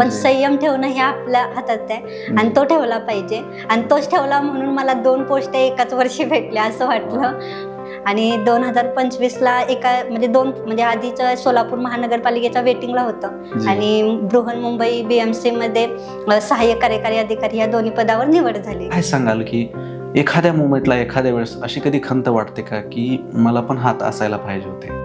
पण संयम ठेवणं हे आपल्या हातात आहे. आणि तो ठेवला पाहिजे. आणि तोच ठेवला म्हणून मला दोन पोस्ट एकाच वर्षी भेटल्या असं वाटलं. आणि दोन हजार पंचवीसला एका म्हणजे दोन म्हणजे आधीचं सोलापूर महानगरपालिकेच्या वेटिंगला होतं. आणि बृहन्मुंबई बीएमसी मध्ये सहाय्यक कार्यकारी अधिकारी या दोन्ही पदावर निवड झाली. काय सांगाल की एखाद्या मुमेंटला एखाद्या वेळेस अशी कधी खंत वाटते का? की मला पण हात असायला पाहिजे होते.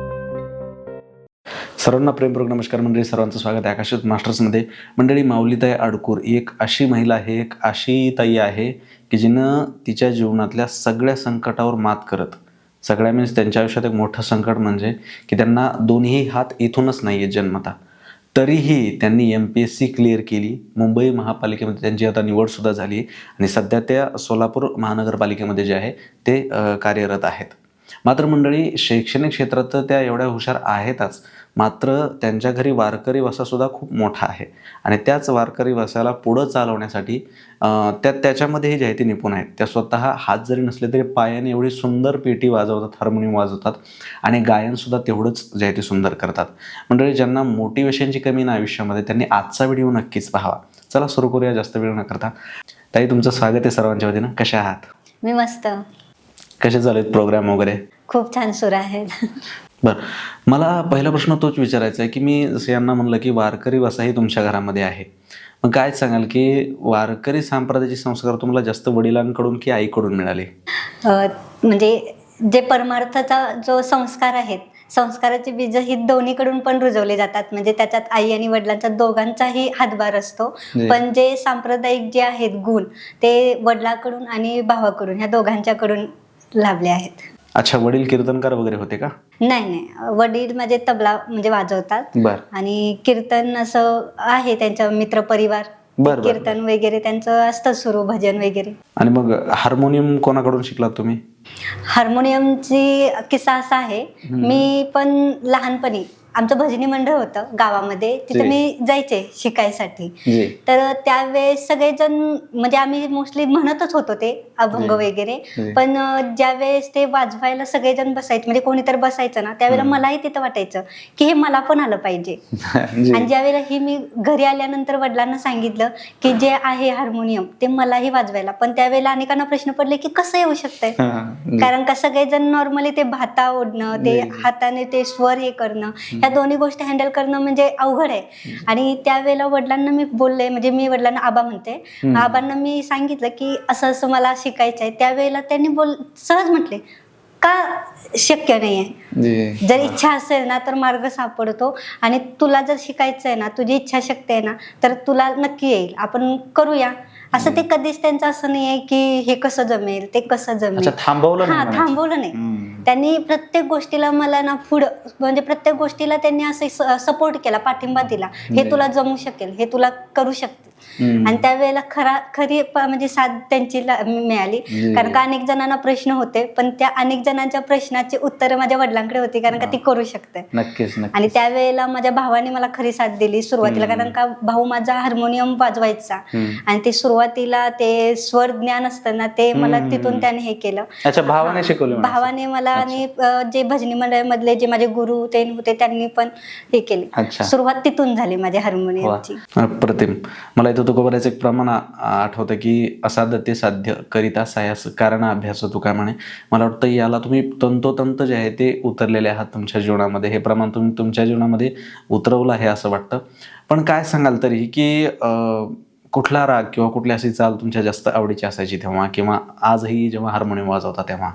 सर्वांना प्रेमपूर्वक नमस्कार मंडळी सर्वांचं स्वागत आहे आकाशित मास्टर्समध्ये. मंडळी माऊलीताई अडकूर ही एक अशी महिला आहे एक अशी ताई आहे की जिनं तिच्या जीवनातल्या सगळ्या संकटावर मात करत सगळ्या मीन्स त्यांच्या आयुष्यात एक मोठं संकट म्हणजे की त्यांना दोन्ही हात इथूनच नाही आहेत जन्मता. तरीही त्यांनी M P S C clear केली. मुंबई महापालिकेमध्ये त्यांची आता निवडसुद्धा झाली आणि सध्या त्या सोलापूर महानगरपालिकेमध्ये जे आहे ते कार्यरत आहेत. मात्र मंडळी शैक्षणिक क्षेत्रात तर त्या एवढ्या हुशार आहेतच मात्र त्यांच्या घरी वारकरी वसासुद्धा खूप मोठा आहे. आणि त्याच वारकरी वसाला पुढं चालवण्यासाठी त्या त्याच्यामध्येही जे आहे ते निपुण आहेत. त्या स्वतः हात जरी नसले तरी पायाने एवढी सुंदर पेटी वाजवतात हार्मोनियम वाजवतात आणि गायनसुद्धा तेवढंच जे आहे ते सुंदर करतात. मंडळी ज्यांना मोटिवेशनची कमी ना आयुष्यामध्ये त्यांनी आजचा व्हिडिओ नक्कीच पाहावा. चला सुरू करूया. जास्त वेळ न करता. ताई तुमचं स्वागत आहे सर्वांच्या वतीनं. कशा आहात? मी मस्त. कसे चालू आहेत प्रोग्राम वगैरे? खूप छान सुर आहेत. बरं. मला पहिला प्रश्न तोच विचारायचा आहे की मी जसं यांना म्हणलं की वारकरी वसाही तुमच्या घरामध्ये आहे. मग काय सांगाल की वारकरी संप्रदायाचे संस्कार तुम्हाला जास्त वडिलांकडून की आईकडून मिळाले? म्हणजे जे परमार्थाचा जो संस्कार आहेत संस्काराचे बीज ही दोन्हीकडून पण रुजवले जातात. म्हणजे त्याच्यात आई आणि वडिलांचा दोघांचाही हातभार असतो. पण जे सांप्रदायिक जे आहेत गुण ते वडिलाकडून आणि भावाकडून ह्या दोघांच्याकडून लाभले आहेत. अच्छा वडील कीर्तनकार वगैरे होते का? नाही नाही. वडील माझे तबला म्हणजे वाजवतात. बर. आणि कीर्तन असं आहे त्यांच्या मित्रपरिवार बर बर कीर्तन वगैरे त्यांचं असतं सुरू भजन वगैरे. आणि मग हार्मोनियम कोणाकडून शिकलात तुम्ही? हार्मोनियमची किस्सा असा आहे. मी पण लहानपणी आमचं भजनी मंडळ होतं गावामध्ये तिथे. मी जायचे शिकायसाठी तर त्यावेळेस सगळेजण म्हणजे आम्ही मोस्टली म्हणतच होतो ते अभंग. वगैरे. पण ज्यावेळेस ते वाजवायला सगळेजण बसायचे म्हणजे कोणीतरी बसायचं ना त्यावेळेला. मलाही तिथं वाटायचं की हे मला पण आलं पाहिजे आणि ज्यावेळेला ही मी घरी आल्यानंतर वडिलांना सांगितलं की जे आहे हार्मोनियम ते मलाही वाजवायला पण त्यावेळेला अनेकांना प्रश्न पडले की कसं येऊ शकतंय. कारण का सगळेजण नॉर्मली ते भाता ओढणं ते. हाताने ते स्वर हे करणं ह्या दोन्ही गोष्टी हँडल करणं म्हणजे अवघड आहे. आणि त्यावेळेला वडिलांना मी बोलले म्हणजे मी वडिलांना आबा म्हणते. आबांना मी सांगितलं की असं असं मला शिकायचं आहे. त्यावेळेला त्यांनी बोल सहज म्हटले का शक्य नाही आहे जी. जर इच्छा असेल ना तर मार्ग सापडतो. आणि तुला जर शिकायचं आहे ना तुझी इच्छाशक्ती आहे ना तर तुला नक्की येईल. आपण करूया. असं ते कधीच त्यांचं असं नाही आहे की हे कसं जमेल ते कसं अच्छा जमेल थांबवलं नाही हा म्हणायचं. थांबवलं नाही हम्म. त्यांनी प्रत्येक गोष्टीला मला ना पुढं म्हणजे प्रत्येक गोष्टीला त्यांनी असं सपोर्ट केला पाठिंबा दिला हे. तुला जमू शकेल हे तुला करू शकते. आणि त्यावेळेला खरा खरी म्हणजे साथ त्यांची मिळाली. कारण का अनेक जणांना प्रश्न होते पण त्या अनेक जणांच्या प्रश्नाची उत्तरं माझ्या वडिलांकडे होती कारण का ती करू शकते नक्कीच आणि त्यावेळेला माझ्या भावाने मला खरी साथ दिली सुरुवातीला. कारण का भाऊ माझा हार्मोनियम वाजवायचा. आणि ते सुरुवातीला ते स्वर ज्ञान असतं ना ते मला. तिथून त्याने हे केलं भावाने शिकवलं. भावाने मला आणि जे भजनी मंडळामधले जे माझे गुरु ते होते त्यांनी पण हे केले सुरुवात तिथून झाली माझ्या हार्मोनियमची वा. अप्रतिम मला इथं तुकोबऱ्याचं एक प्रमाण आठवतं की असाध्य ते साध्य करिता सायास कारण अभ्यास तुका म्हणे. मला वाटतं याला तुम्ही तंतोतंत जे आहे ते उतरलेले आहात तुमच्या जीवनामध्ये. हे प्रमाण तुम्ही तुमच्या जीवनामध्ये उतरवलं आहे असं वाटतं. पण काय सांगाल तरी की कुठला राग किंवा कुठली अशी चाल तुमच्या जास्त आवडीची असायची तेव्हा? किंवा आजही जेव्हा हार्मोनियम वाजवता तेव्हा?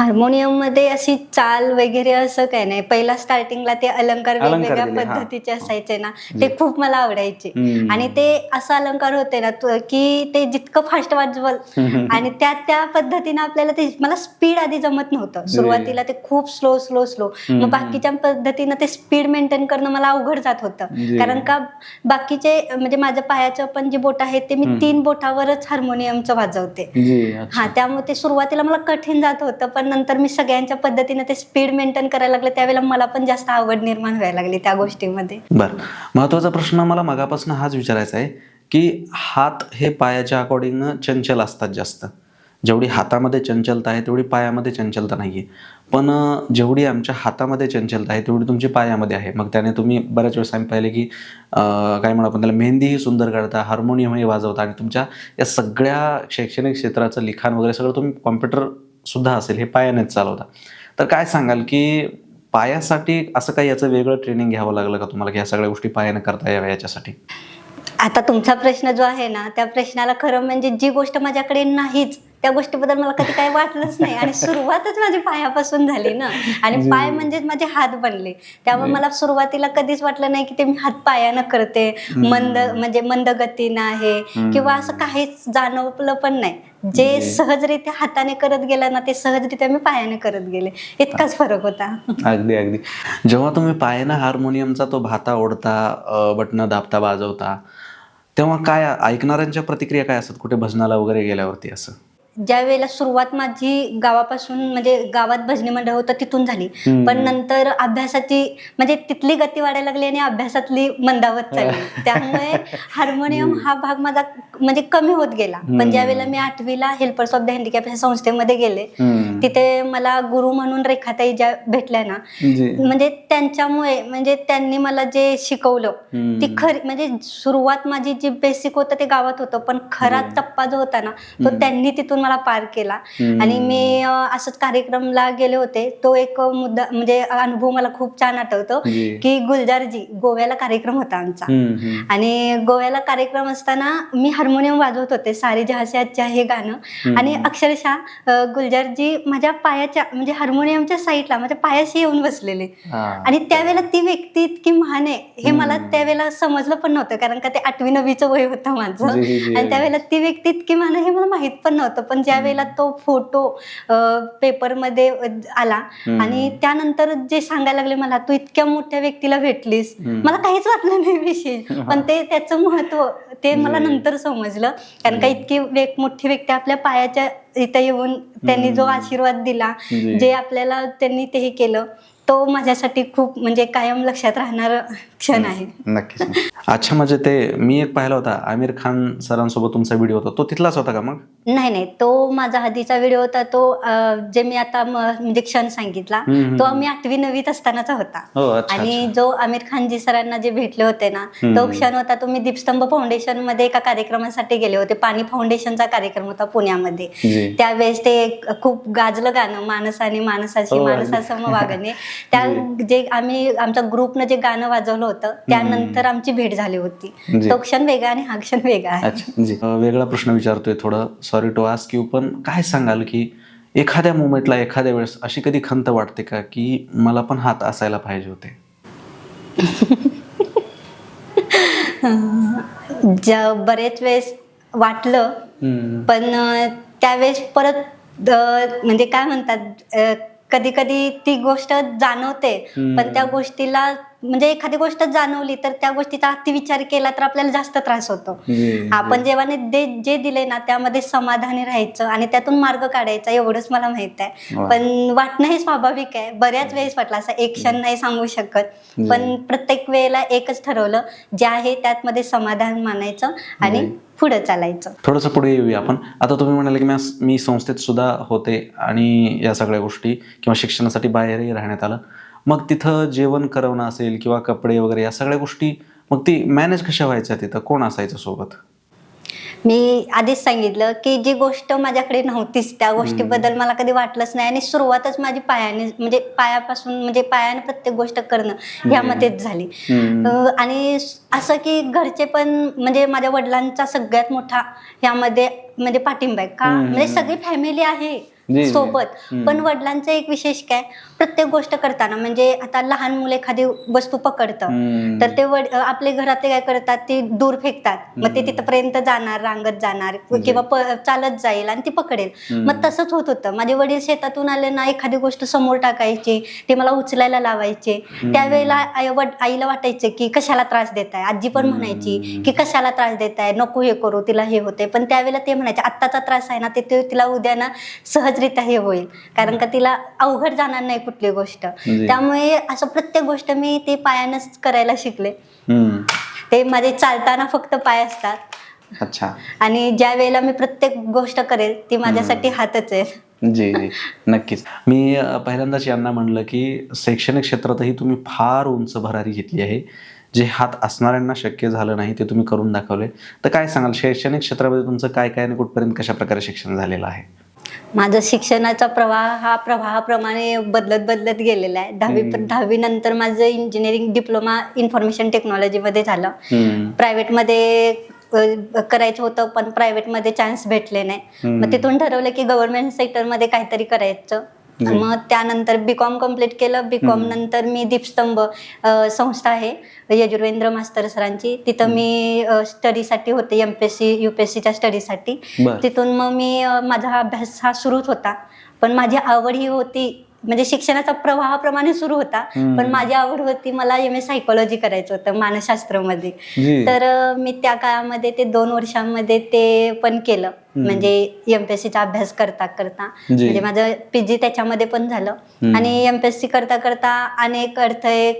हार्मोनियममध्ये अशी चाल वगैरे असं काय नाही पहिला स्टार्टिंगला ते अलंकार अलंकार वेगवेगळ्या दिले, हा. पद्धतीचे असायचे ना ते खूप मला आवडायचे हम्म. आणि ते असं अलंकार होते ना तो- की ते जितकं फास्ट वाजवल आणि त्या त्या पद्धतीने आपल्याला ते मला स्पीड आधी जमत नव्हतं सुरुवातीला ते खूप स्लो स्लो स्लो. मग बाकीच्या पद्धतीनं ते स्पीड मेंटेन करणं मला अवघड जात होतं जी. कारण का बाकीचे म्हणजे माझ्या पायाचं पण जे बोट आहे ते मी. तीन बोटावरच हार्मोनियमचं वाजवते जी अच्छा हा त्यामुळे ते सुरुवातीला मला कठीण जात होतं पण नंतर मी सगळ्यांच्या पद्धतीने ते स्पीड मेंटेन करायला लागले त्यावेळेला मला पण जास्त आवड निर्माण व्हायला लागली त्या गोष्टीमध्ये. बरं. महत्त्वाचा प्रश्न मला मगापासून हाच विचारायचा आहे की हात हे पायाच्या अकॉर्डिंग चंचल असतात जास्त. जेवढी हातामध्ये चंचलता आहे तेवढी पायामध्ये चंचलता नाही आहे पण जेवढी आमच्या हातामध्ये चंचलता आहे तेवढी तुमची पायामध्ये आहे. मग त्याने तुम्ही बऱ्याच वेळेस आम्ही पाहिले की काय म्हणा आपण त्याला मेहंदीही सुंदर काढता हार्मोनियमही वाजवता आणि तुमच्या या सगळ्या शैक्षणिक क्षेत्राचं लिखाण वगैरे सगळं तुम्ही कॉम्प्युटर सुद्धा असेल हे पायानेच चालवता. तर काय सांगाल की पायासाठी असं काही याचं वेगळं ट्रेनिंग घ्यावं लागलं का तुम्हाला की ह्या सगळ्या गोष्टी पायाने करता याव्या याच्यासाठी? आता तुमचा प्रश्न जो आहे ना त्या प्रश्नाला खरं म्हणजे जी गोष्ट माझ्याकडे नाहीच त्या गोष्टीबद्दल मला कधी काही वाटलंच नाही. आणि सुरुवातच माझी पायापासून झाली ना. आणि पाय म्हणजेच माझे हात बनले. त्यामुळे मला सुरुवातीला कधीच वाटलं नाही की ते मी हात पायानं करते. मंद म्हणजे मंद गतीनं आहे किंवा असं काहीच जाणवलं पण नाही. जे सहजरित्या हाताने करत गेलं ना ते सहजरित्या मी पायाने करत गेले. इतकाच फरक होता. अगदी अगदी. जेव्हा तुम्ही पायानं हार्मोनियमचा तो भाता ओढता बटणं दाबता वाजवता तेव्हा काय ऐकणाऱ्यांच्या प्रतिक्रिया काय असतात? कुठे भजनाला वगैरे गेल्यावरती असं? ज्या वेळेला सुरुवात माझी गावापासून म्हणजे गावात भजनी मंडळ होतं तिथून झाली. पण नंतर अभ्यासाची म्हणजे तिथली गती वाढायला लागली आणि अभ्यासातली मंदावत चालली. त्यामुळे हार्मोनियम हा भाग माझा म्हणजे कमी होत गेला. पण ज्या वेळेला मी आठवीला हेल्पर्स ऑफ द हँडिकॅप ह्या संस्थेमध्ये गेले तिथे मला गुरु म्हणून रेखाताई ज्या भेटल्या ना. म्हणजे त्यांच्यामुळे म्हणजे त्यांनी मला जे शिकवलं ती खरी म्हणजे सुरुवात माझी जी बेसिक होतं ते गावात होतं पण खरा टप्पा जो होता ना तो त्यांनी तिथून मला पार केला. आणि मी असंच कार्यक्रमला गेले होते. तो एक मुद्दा म्हणजे अनुभव मला खूप छान आठवतो. की गुलजारजी गोव्याला कार्यक्रम होता आमचा. आणि गोव्याला कार्यक्रम असताना मी हार्मोनियम वाजवत होते सारी जहासे अच्छा हे गाणं. आणि अक्षरशः गुलजारजी माझ्या पायाच्या म्हणजे हार्मोनियमच्या साईडला माझ्या पायाशी येऊन बसलेले. आणि त्यावेळेला ती व्यक्ती इतकी महान आहे हे मला त्यावेळेला समजलं पण नव्हतं कारण का ते आठवी नववीचं वय होतं माझं. आणि त्यावेळेला ती व्यक्ती इतकी महान हे मला माहीत पण नव्हतं. पण ज्या वेळेला तो फोटो पेपरमध्ये आला आणि त्यानंतर जे सांगायला लागले मला तू इतक्या मोठ्या व्यक्तीला भेटलीस. मला काहीच वाटलं नाही विशेष पण ते त्याचं महत्त्व ते मला नंतर समजलं. कारण का इतकी मोठी व्यक्ती आपल्या पायाच्या इथं येऊन त्यांनी जो आशीर्वाद दिला जी. जे आपल्याला त्यांनी ते हे केलं तो माझ्यासाठी खूप म्हणजे कायम लक्षात राहणार क्षण आहे. नक्कीच अच्छा म्हणजे ते मी एक पाहिला होता आमिर खान सरांसोबत तुमचा व्हिडिओ होता. तो तिथलाच होता का मग? नाही नाही तो माझा आधीचा व्हिडिओ होता. तो अं, जे मी आता म- म्हणजे क्षण सांगितला हम्म, तो मी आठवी नववीत असतानाचा होता. हो अच्छा आणि जो आमिर खानजी सरांना जे भेटले होते ना हम्म. तो क्षण होता तो मी दीपस्तंभ फाउंडेशनमध्ये एका कार्यक्रमासाठी गेले होते. पाणी फाउंडेशनचा कार्यक्रम होता पुण्यामध्ये. जी. त्यावेळेस ते एक खूप गाजलं गाणं माणसाने माणसाची हो, माणसासम वागणे त्या जे. आम्ही आमच्या ग्रुपनं जे गाणं वाजवलं होतं त्यानंतर आमची भेट झाली होती. तो क्षण वेगळा आणि हा क्षण वेगळा आहे. वेगळा प्रश्न विचारतोय थोडं. सॉरी टू आस्क यू पण काय सांगाल की एखाद्या मुवमेंटला एखाद्या वेळेस अशी कधी खंत वाटते का की मला पण हात असायला पाहिजे होते? बरेच वेळेस वाटलं पण त्यावेळेस परत म्हणजे काय म्हणतात कधी कधी ती गोष्ट जाणवते. पण त्या गोष्टीला म्हणजे एखादी गोष्ट जाणवली तर त्या गोष्टीचा अति विचार केला तर आपल्याला जास्त त्रास होतो. आपण जेव्हा जे दिले ना त्यामध्ये समाधानी राहायचं आणि त्यातून मार्ग काढायचा एवढंच मला माहीत आहे. पण वाटणं हे स्वाभाविक आहे. बऱ्याच वेळेस वाटलं असं एक क्षण नाही सांगू शकत. पण प्रत्येक वेळेला एकच ठरवलं जे आहे त्यातमध्ये समाधान मानायचं आणि पुढे चालायचं. थोडंसं पुढे येऊया आपण. आता तुम्ही म्हणाले की मी संस्थेत सुद्धा होते आणि या सगळ्या गोष्टी किंवा शिक्षणासाठी बाहेरही राहण्यात आलं. मग तिथं जेवण करवणं असेल किंवा कपडे वगैरे या सगळ्या गोष्टी मग ती मॅनेज कशा व्हायच्या तिथं? कोण असायचं सोबत? मी आधीच सांगितलं की जी गोष्ट माझ्याकडे नव्हतीच त्या गोष्टीबद्दल मला कधी वाटलंच नाही आणि सुरुवातच माझी पायाने म्हणजे पायापासून म्हणजे पायाने प्रत्येक गोष्ट करणं यामध्येच झाली. आणि असं की घरचे पण म्हणजे माझ्या वडिलांचा सगळ्यात मोठा यामध्ये म्हणजे पाठिंबा आहे. का? म्हणजे सगळी फॅमिली आहे. सोबत. पण वडिलांचं एक विशेष काय प्रत्येक गोष्ट करताना म्हणजे आता लहान मुलं एखादी वस्तू पकडतं तर ते वड आपले घरातले काय करतात ती दूर फेकतात. मग ते तिथपर्यंत जाणार रांगत जाणार किंवा चालत जाईल आणि ती पकडेल. मग तसंच होत होतं. माझे वडील शेतातून आले ना एखादी गोष्ट समोर टाकायची ती मला उचलायला लावायचे. त्यावेळेला आईला वाटायचं की कशाला त्रास देत आहे आजी पण म्हणायची की कशाला त्रास देत आहे नको हे करू तिला हे होते पण त्यावेळेला ते म्हणायचे आत्ताचा त्रास आहे ना ते तिला उद्या ना सहजरित्या हे होईल. कारण का तिला अवघड जाणार नाही कुठली गोष्ट. त्यामुळे असं प्रत्येक गोष्ट मी ते पायानंच करायला शिकले. ते माझे चालताना फक्त पाय असतात. अच्छा. आणि ज्या वेळेला मी प्रत्येक गोष्ट करेल ती माझ्यासाठी हातच आहे. जी जी. नक्कीच. मी पहिल्यांदाच यांना म्हणलं की शैक्षणिक क्षेत्रातही तुम्ही फार उंच भरारी घेतली आहे. जे हात असणाऱ्यांना शक्य झालं नाही ते तुम्ही करून दाखवले. तर काय सांगाल शैक्षणिक क्षेत्रामध्ये तुमचं काय काय आणि कुठपर्यंत कशा प्रकारे शिक्षण झालेलं आहे? माझं शिक्षणाचा प्रवाह हा प्रवाहाप्रमाणे बदलत बदलत गेलेला आहे दहावी दहावी नंतर माझं इंजिनिअरिंग डिप्लोमा इन्फॉर्मेशन टेक्नॉलॉजीमध्ये झालं. प्रायव्हेटमध्ये करायचं होतं पण प्रायव्हेटमध्ये चान्स भेटले नाही. मग तिथून ठरवलं की गव्हर्नमेंट सेक्टरमध्ये काहीतरी करायचं. मग त्यानंतर बी कॉम कंप्लीट केलं. बी कॉम नंतर मी दीपस्तंभ संस्था आहे यजुर्वेंद्र मास्तर सरांची. तिथं मी स्टडीसाठी होते M P S C U P S सीच्या स्टडीसाठी तिथून मग मी माझा अभ्यास हा सुरूच होता. पण माझी आवड ही होती म्हणजे शिक्षणाचा प्रवाहाप्रमाणे सुरू होता. पण माझी आवड होती मला एम ए सायकोलॉजी करायचं होतं मानसशास्त्रामध्ये तर मी त्या काळामध्ये ते दोन वर्षांमध्ये ते पण केलं म्हणजे एम पी एस सीचा अभ्यास करता करता. म्हणजे माझं पी जी त्याच्यामध्ये पण झालं. आणि एम पी एस सी करता करता अनेक अडथळे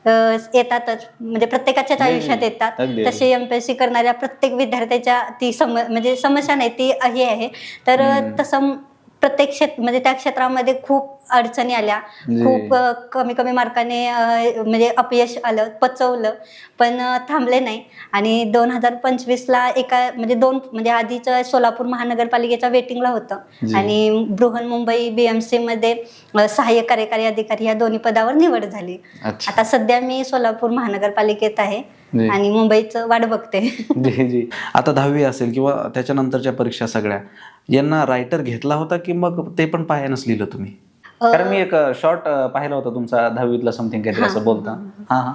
अ, येतातच म्हणजे प्रत्येकाच्याच. आयुष्यात येतात तसे एम पी एस सी करणाऱ्या प्रत्येक विद्यार्थ्याच्या ती सम म्हणजे समस्या नाही ती हे आहे तर. तसं प्रत्येक क्षेत्र म्हणजे त्या क्षेत्रामध्ये खूप अडचणी आल्या. खूप कमी कमी मार्काने म्हणजे अपयश आलं पचवलं पण थांबले नाही. आणि दोन हजार पंचवीसला एका म्हणजे दोन म्हणजे आधीच सोलापूर महानगरपालिकेच्या वेटिंगला. होतं. आणि बृहन मुंबई बीएमसी मध्ये सहाय्यक कार्यकारी अधिकारी या दोन्ही पदावर निवड झाली. आता सध्या मी सोलापूर महानगरपालिकेत आहे. आणि मुंबईचं वाट बघते. जी जी. आता दहावी असेल किंवा त्याच्यानंतरच्या परीक्षा सगळ्या यांना रायटर घेतला होता की मग ते पण पायानंच लिहिलं तुम्ही कारण मी एक शॉर्ट पाहिला होता तुमचा दहावीतला समथिंग काहीतरी असं. बोलता हा हा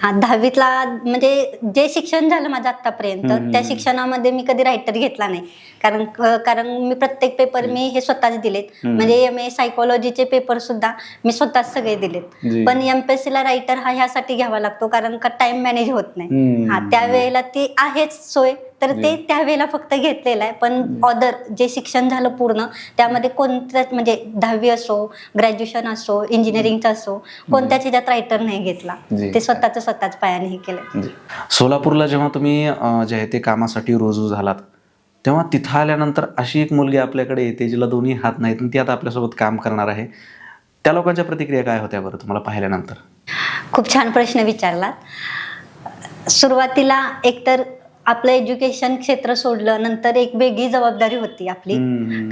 हा दहावीतला म्हणजे जे शिक्षण झालं माझं आतापर्यंत. त्या शिक्षणामध्ये मी कधी रायटर घेतला नाही कारण कारण मी प्रत्येक पेपर मी हे स्वतःच दिलेत. म्हणजे एम ए सायकोलॉजीचे पेपर सुद्धा मी स्वतःच सगळे. दिलेत पण एमपीएससी ला रायटर हा ह्यासाठी घ्यावा लागतो कारण का टाइम मॅनेज होत नाही. हा त्यावेळेला ती आहेच सोय तर ते. त्यावेळेला फक्त घेतलेलं आहे. पण ऑदर जे शिक्षण झालं पूर्ण त्यामध्ये कोणत्याच म्हणजे दहावी असो ग्रॅज्युएशन असो इंजिनिअरिंगचं असो कोणत्याच ह्याच्यात रायटर नाही घेतला. ते स्वतःच स्वतःच पायाने हे केलं. सोलापूरला जेव्हा तुम्ही जे आहे ते कामासाठी रुजू झालात तेव्हा तिथं आल्यानंतर अशी एक मुलगी आपल्याकडे येते जिला दोन्ही हात नाहीत ती आता आपल्यासोबत काम करणार आहे. त्या लोकांच्या प्रतिक्रिया काय होत्या बरं तुम्हाला पाहिल्यानंतर? खूप छान प्रश्न विचारलात. सुरुवातीला एकतर आपलं एज्युकेशन क्षेत्र सोडलं नंतर एक वेगळी जबाबदारी होती आपली.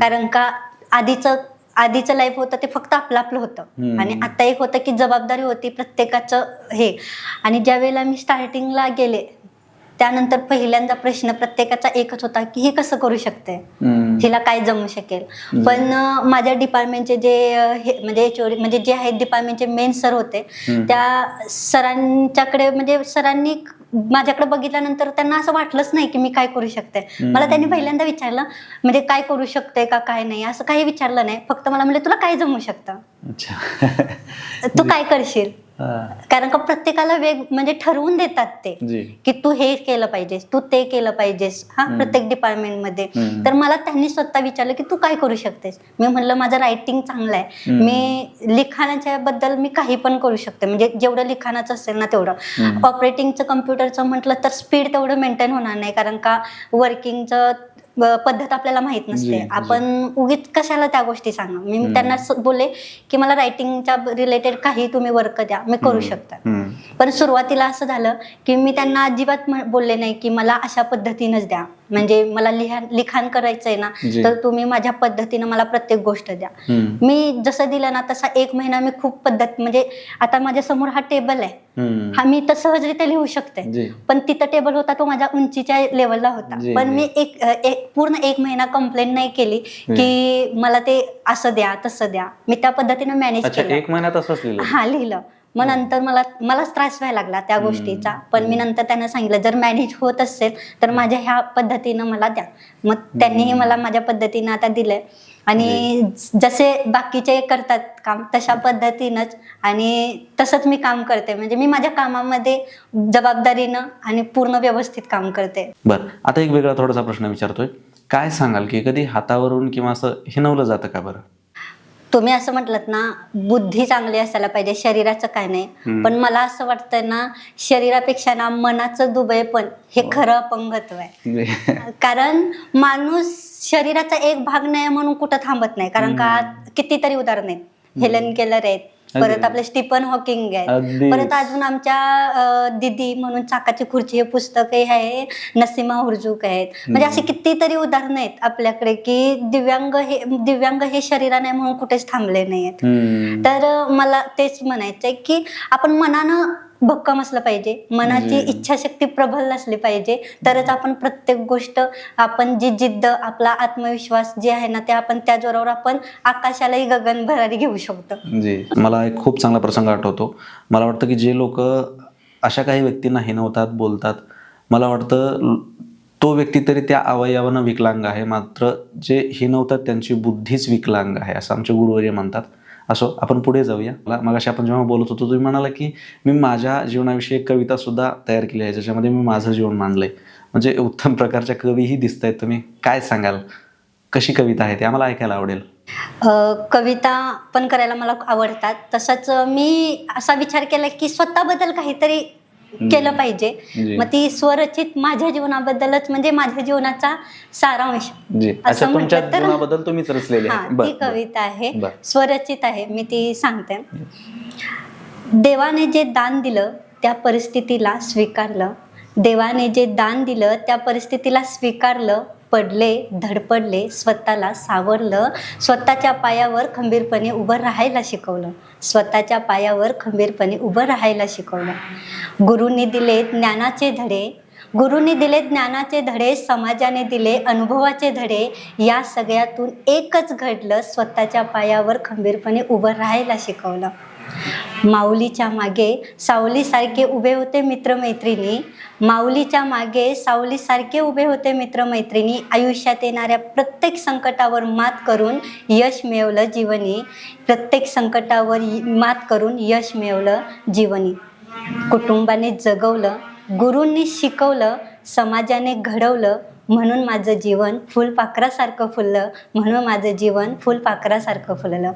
कारण का आधीचं आधीचं लाईफ होतं ते फक्त आपलं आपलं होतं. आणि आता एक होतं की जबाबदारी होती प्रत्येकाचं हे आणि ज्या वेळेला मी स्टार्टिंगला गेले त्यानंतर पहिल्यांदा प्रश्न प्रत्येकाचा एकच होता की हे कसं करू शकते. हिला काय जमू शकेल पण माझ्या डिपार्टमेंटचे जे हे म्हणजे म्हणजे जे आहेत डिपार्टमेंटचे मेन सर होते. त्या सरांच्याकडे म्हणजे सरांनी माझ्याकडे बघितल्यानंतर त्यांना असं वाटलंच नाही की मी काय करू शकते. मला त्यांनी पहिल्यांदा विचारलं म्हणजे काय करू शकते का काय नाही? असं काही विचारलं नाही. फक्त मला म्हणजे तुला काय जमू शकतं? अच्छा. तू काय करशील. कारण का प्रत्येकाला वेग म्हणजे ठरवून देतात ते की तू हे केलं पाहिजेस तू ते केलं पाहिजेस हा. प्रत्येक डिपार्टमेंटमध्ये. तर मला त्यांनी स्वतः विचारलं की तू काय करू शकतेस मी म्हणलं माझं रायटिंग चांगलं आहे. मी लिखाणाच्या बद्दल मी काही पण करू शकते म्हणजे जेवढं लिखाणाचं असेल ना तेवढं. ऑपरेटिंगचं कम्प्युटरचं म्हटलं तर स्पीड तेवढं मेंटेन होणार नाही कारण का वर्किंगचं पद्धत आपल्याला माहीत नसते. आपण उगीच कशाला त्या गोष्टी सांगा मी. त्यांना बोलले की मला रायटिंगच्या रिलेटेड काही तुम्ही वर्क द्या मी करू शकता. पण सुरुवातीला असं झालं की मी त्यांना अजिबात बोलले नाही की मला अशा पद्धतीनंच द्या म्हणजे मला लिहा लिखाण करायचंय ना जी. तर तुम्ही माझ्या पद्धतीनं मला प्रत्येक गोष्ट द्या. हम्म. मी जसं दिलं ना तसा एक महिना मी खूप पद्धत म्हणजे आता माझ्यासमोर हा टेबल आहे. हम्म. हा मी तर सहजरित्या लिहू शकते. जी. पण तिथं टेबल होता तो माझ्या उंचीच्या लेवलला होता. जी, पण जी. मी एक अ, एक पूर्ण एक महिना कंप्लेंट नाही केली की मला ते असं द्या तसं द्या. मी त्या पद्धतीनं मॅनेज अच्छा केलं. एक महिन्यात असंच लिहिलं. हा लिहिलं. मग नंतर मला मलाच त्रास व्हायला लागला त्या. गोष्टीचा. पण मी नंतर त्यांना सांगितलं जर मॅनेज होत असेल तर माझ्या ह्या पद्धतीनं मला द्या. मग त्यांनीही मला माझ्या पद्धतीनं आता दिलंय. आणि जसे बाकीचे करतात काम तशा पद्धतीनंच. आणि तसंच मी काम करते. म्हणजे मी माझ्या कामामध्ये जबाबदारीनं आणि पूर्ण व्यवस्थित काम करते. बरं आता एक वेगळा थोडासा प्रश्न विचारतोय. काय सांगाल की कधी हातावरून किंवा असं हिनवलं जातं का बरं? तुम्ही असं म्हटलं ना बुद्धी चांगली असायला पाहिजे शरीराचं काय नाही. पण मला असं वाटतं ना शरीरापेक्षा ना मनाचं दुबळे पण हे हो. खरं अपंगत्व आहे. कारण माणूस शरीराचा एक भाग नाही म्हणून कुठं थांबत नाही. कारण का कितीतरी उदाहरण आहेत. हेलन केलर आहेत परत. आपले स्टीफन हॉकिंग आहे. परत अजून आमच्या दिदी म्हणून चाकाची खुर्ची हे पुस्तक आहे नसीमा हुरजूक आहेत म्हणजे असे कितीतरी उदाहरणं आहेत आपल्याकडे की दिव्यांग हे दिव्यांग हे शरीराने म्हणून कुठेच थांबले नाही आहेत हम्म. तर मला तेच म्हणायचंय की आपण मनानं भक्कम असलं पाहिजे. मनाची इच्छाशक्ती प्रबल असली पाहिजे. तरच आपण प्रत्येक गोष्ट आपण जी जिद्द आपला आत्मविश्वास जे आहे ना ते आपण त्या जोरावर आपण आकाशालाही गगन भरारी घेऊ शकतो. जी. मला एक खूप चांगला प्रसंग आठवतो. मला वाटतं की जे लोक अशा काही व्यक्तींना हिनवतात बोलतात. मला वाटतं तो व्यक्ती तरी त्या अवयवानं विकलांग आहे. मात्र जे हिनवतात त्यांची बुद्धीच विकलांग आहे असं आमचे गुरुवर्य म्हणतात. असो आपण पुढे जाऊया. मला मगाशी आपण जेव्हा बोलत होतो तुम्ही म्हणाला की मी माझ्या जीवनाविषयी एक कविता सुद्धा तयार केली आहे ज्याच्यामध्ये मी माझं जीवन मांडलंय. म्हणजे उत्तम प्रकारच्या कवीही दिसत आहेत तुम्ही. काय सांगाल? कशी कविता आहे ती? आम्हाला ऐकायला आवडेल. कविता पण करायला मला आवडतात. तसंच मी असा विचार केला की स्वतःबद्दल काहीतरी केलं पाहिजे. मग ती स्वरचित माझ्या जीवनाबद्दलच म्हणजे माझ्या जीवनाचा सारांश. जी. असं म्हटलं तर- तुम्हीच रचलेले हा ती. कविता आहे. स्वरचित आहे. मी ती सांगते. देवाने जे दान दिलं त्या परिस्थितीला स्वीकारलं. देवाने जे दान दिलं त्या परिस्थितीला स्वीकारलं. पडले धडपडले स्वतःला सावरलं. स्वतःच्या पायावर खंबीरपणे उभं राहायला शिकवलं. स्वतःच्या पायावर खंबीरपणे उभं राहायला शिकवलं. गुरुंनी दिले ज्ञानाचे धडे. गुरुंनी दिले ज्ञानाचे धडे समाजाने दिले अनुभवाचे धडे. या सगळ्यातून एकच घडलं स्वतःच्या पायावर खंबीरपणे उभं राहायला शिकवलं. माऊलीच्या मागे सावलीसारखे उभे होते मित्रमैत्रिणी. माऊलीच्या मागे सावलीसारखे उभे होते मित्रमैत्रिणी. आयुष्यात येणाऱ्या प्रत्येक संकटावर मात करून यश मिळवलं जीवनी. प्रत्येक संकटावर मात करून यश मिळवलं जीवनी. कुटुंबाने जगवलं गुरूंनी शिकवलं समाजाने घडवलं म्हणून माझं जीवन फुलपाखरासारखं फुललं म्हणून माझं जीवन फुलपाखरासारखं फुललं.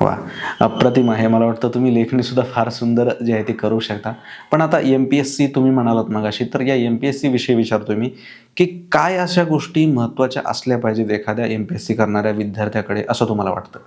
वा. अप्रतिम आहे मला वाटतं तुम्ही लेखणी सुद्धा फार सुंदर जे आहे ते करू शकता. पण आता एम पी एस सी तुम्ही म्हणालात मगाशी तर या एम पी एस सी विषयी विचारतो मी की काय अशा गोष्टी महत्त्वाच्या असल्या पाहिजेत एखाद्या एम पी एस सी करणाऱ्या विद्यार्थ्याकडे असं तुम्हाला वाटतं?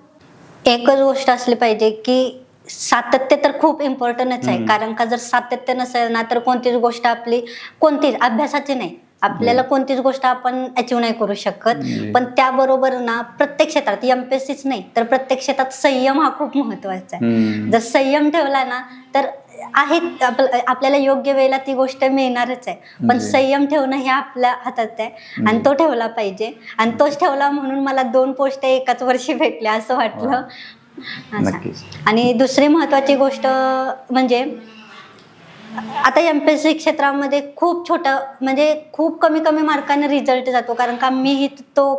एकच गोष्ट असली पाहिजे की सातत्य तर खूप इम्पॉर्टंटच आहे. कारण का जर सातत्य नसेल ना तर कोणतीच गोष्ट आपली कोणतीच अभ्यासाची नाही. आपल्याला कोणतीच गोष्ट आपण अचीव नाही करू शकत. पण त्याबरोबर ना प्रत्येक क्षेत्रात एमपीएससीच नाही तर प्रत्येक क्षेत्रात संयम हा खूप महत्त्वाचा आहे हम्म. जर संयम ठेवला ना तर आहे आपल- आपल्याला योग्य वेळेला ती गोष्ट मिळणारच आहे पण जी. संयम ठेवणं हे आपल्या हातात आहे आणि तो ठेवला पाहिजे आणि तोच ठेवला म्हणून मला दोन पोस्ट एकाच वर्षी भेटल्या असं वाटलं असं. नक्कीच. आणि दुसरी महत्वाची गोष्ट म्हणजे आता एम पी एस सी क्षेत्रामध्ये खूप छोटं म्हणजे खूप कमी कमी मार्काने रिझल्ट जातो कारण का मीही तो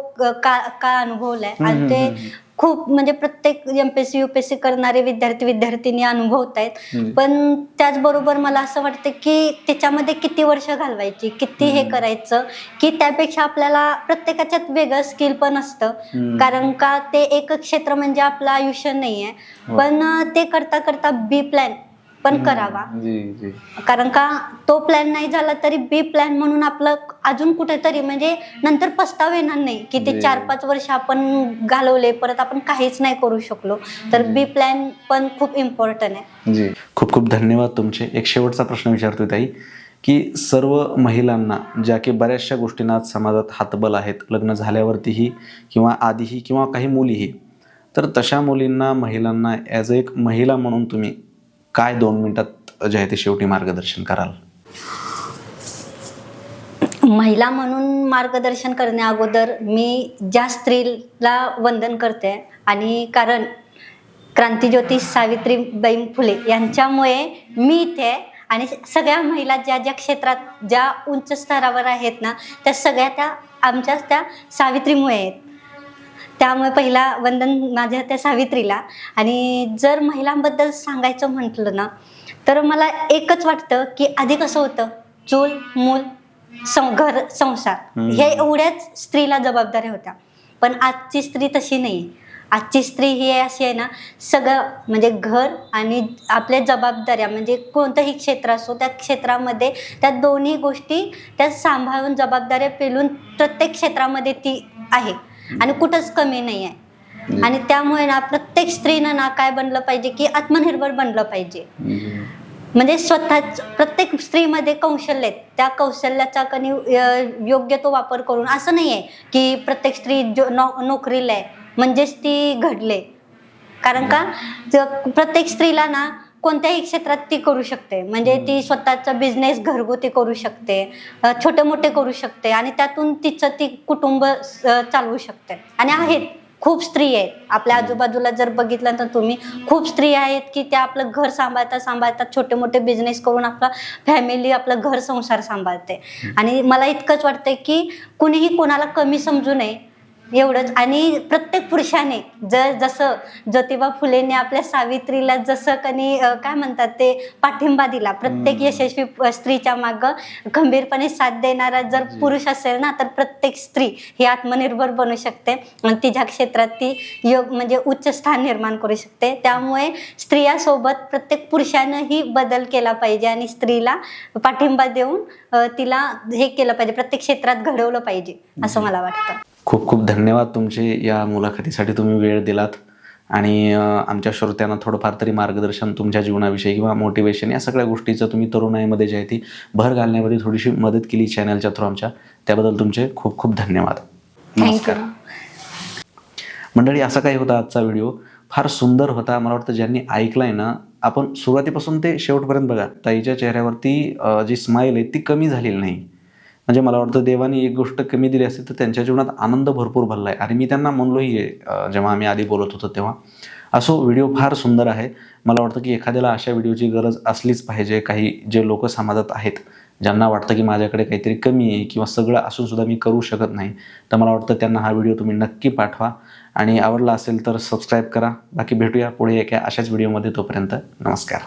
का का अनुभवलाय आणि ते. खूप म्हणजे प्रत्येक एमपीएससी युपीएससी करणारे विद्यार्थी विद्यार्थिनी अनुभवत आहेत. पण त्याचबरोबर मला असं वाटतं की त्याच्यामध्ये किती वर्ष घालवायची किती हे. करायचं की त्यापेक्षा आपल्याला प्रत्येकाच्यात वेगळं स्किल पण असतं. कारण का ते एक क्षेत्र म्हणजे आपलं आयुष्य नाहीये हो. पण ते करता करता बी प्लॅन पण करावा. जी जी. कारण का तो प्लॅन नाही झाला तरी बी प्लॅन म्हणून आपलं अजून कुठेतरी म्हणजे नंतर पस्ताव येणार नाही. की ते जी. चार पाच वर्ष आपण घालवले परत आपण काहीच नाही करू शकलो. तर. बी प्लॅन पण खूप इम्पॉर्टंट आहे. जी. खूप खूप धन्यवाद तुमचे. एक शेवटचा प्रश्न विचारतोय ताई की सर्व महिलांना ज्या की बऱ्याचशा गोष्टींना आज समाजात हातबल आहेत लग्न झाल्यावरतीही किंवा आधीही किंवा काही मुलीही तर तशा मुलींना महिलांना ॲज अ एक महिला म्हणून तुम्ही काय दोन मिनिटात जे आहे ते शेवटी मार्गदर्शन कराल? महिला म्हणून मार्गदर्शन करण्या अगोदर मी ज्या स्त्रीला वंदन करते आणि कारण क्रांतीज्योती सावित्रीबाई फुले यांच्यामुळे मी इथे आणि सगळ्या महिला ज्या ज्या क्षेत्रात ज्या उंच स्तरावर आहेत ना त्या सगळ्या त्या आमच्याच त्या सावित्रीमुळे आहेत. त्यामुळे पहिला वंदन माझ्या त्या सावित्रीला. आणि जर महिलांबद्दल सांगायचं म्हटलं ना तर मला एकच वाटतं की आधी कसं होतं? चूल मूल सं घर संसार. हे एवढ्याच स्त्रीला जबाबदाऱ्या होत्या. पण आजची स्त्री तशी नाही. आजची स्त्री ही अशी आहे ना सगळं म्हणजे घर आणि आपल्या जबाबदाऱ्या म्हणजे कोणतंही क्षेत्र असो त्या क्षेत्रामध्ये त्या दोन्ही गोष्टी त्या सांभाळून जबाबदाऱ्या पेलून प्रत्येक क्षेत्रामध्ये ती आहे. आणि कुठंच कमी नाही आहे आणि त्यामुळे ना प्रत्येक स्त्रीनं ना काय बनलं पाहिजे की आत्मनिर्भर बनलं पाहिजे. म्हणजे स्वतःच प्रत्येक स्त्रीमध्ये कौशल्य आहेत. त्या कौशल्याचा कनी योग्य तो वापर करून असं नाही आहे की प्रत्येक स्त्री जो नौ नोकरीला आहे म्हणजेच ती घडले. कारण का? प्रत्येक स्त्रीला ना कोणत्याही क्षेत्रात ती करू शकते. म्हणजे ती स्वतःचा बिझनेस घरगुती करू शकते. छोटे मोठे करू शकते आणि त्यातून तिचं ती कुटुंब चालवू शकते. आणि आहेत खूप स्त्री आहेत. आपल्या आजूबाजूला जर बघितलं तर तुम्ही खूप स्त्री आहेत की त्या आपलं घर सांभाळतात सांभाळतात छोटे मोठे बिझनेस करून आपला फॅमिली आपलं घर संसार सांभाळते. आणि मला इतकंच वाटतंय की कुणीही कोणाला कमी समजू नये. एवढंच. आणि प्रत्येक पुरुषाने ज जसं ज्योतिबा फुलेंनी आपल्या सावित्रीला जसं कनी काय म्हणतात ते पाठिंबा दिला. प्रत्येक यशस्वी स्त्रीच्या मागं खंबीरपणे साथ देणारा जर पुरुष असेल ना तर प्रत्येक स्त्री ही आत्मनिर्भर बनू शकते. आणि तिच्या क्षेत्रात ती योग म्हणजे उच्च स्थान निर्माण करू शकते. त्यामुळे स्त्रियासोबत प्रत्येक पुरुषानंही बदल केला पाहिजे आणि स्त्रीला पाठिंबा देऊन तिला हे केलं पाहिजे. प्रत्येक क्षेत्रात घडवलं पाहिजे असं मला वाटतं. खूप खूप धन्यवाद तुमचे या मुलाखतीसाठी. तुम्ही वेळ दिलात आणि आमच्या श्रोत्यांना थोडंफार तरी मार्गदर्शन तुमच्या जीवनाविषयी किंवा मोटिवेशन या सगळ्या गोष्टीचं तुम्ही तरुणाईमध्ये जे आहे ती भर घालण्यामध्ये थोडीशी मदत केली चॅनलच्या थ्रू आमच्या. त्याबद्दल तुमचे खूप खूप धन्यवाद. थँक्यू मंडळी असा काही होता आजचा व्हिडिओ. फार सुंदर होता. मला वाटतं ज्यांनी ऐकलाय ना आपण सुरुवातीपासून ते शेवटपर्यंत बघा. ताईच्या चेहऱ्यावरती जी स्माईल आहे ती कमी झालेली नाही. म्हणजे मला वाटतं देवाने एक गोष्ट कमी दिली असते तर त्यांच्या जीवनात आनंद भरपूर भरला आहे आणि मी त्यांना म्हणलोही आहे जेव्हा आम्ही आधी बोलत होतो तेव्हा. असो व्हिडिओ फार सुंदर आहे. मला वाटतं की एखाद्याला अशा व्हिडिओची गरज असलीच पाहिजे. काही जे लोक समाजात आहेत ज्यांना वाटतं की माझ्याकडे काहीतरी कमी आहे किंवा सगळं असून सुद्धा मी करू शकत नाही तर मला वाटतं त्यांना हा व्हिडिओ तुम्ही नक्की पाठवा. आणि आवडला असेल तर सबस्क्राईब करा. बाकी भेटूया पुढे एका अशाच व्हिडिओमध्ये तोपर्यंत. नमस्कार.